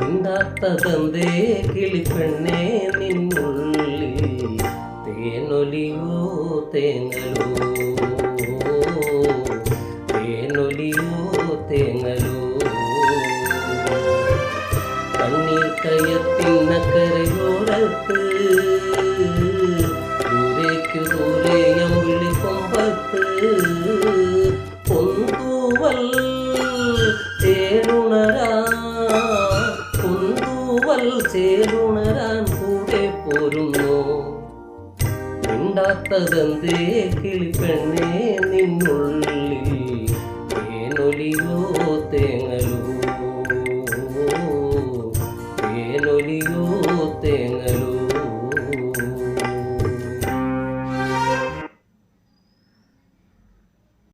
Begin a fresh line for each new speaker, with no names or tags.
മിണ്ടാത്തതന്തേ കിളിപ്പെണ്ണേ നിന്നുള്ളിൽ? തേനൊലിയോ തേങ്ങലോ? തേനൊലിയോ തേങ്ങലോ? കണ്ണീർ കയത്തിനക്കരയോടത്ത് ദൂരേക്കു ദൂരെ അമ്പിളി കൊമ്പത്ത് കരൾ ചേരുണരാൻ കൂടെ പോരുന്നു. മിണ്ടാത്തതെന്തേ കിളിപ്പെണ്ണേ നിന്നുള്ളിൽ ഏനൊലിയോ തേങ്ങലോ. ഏനൊലിയോ തേങ്ങലോ.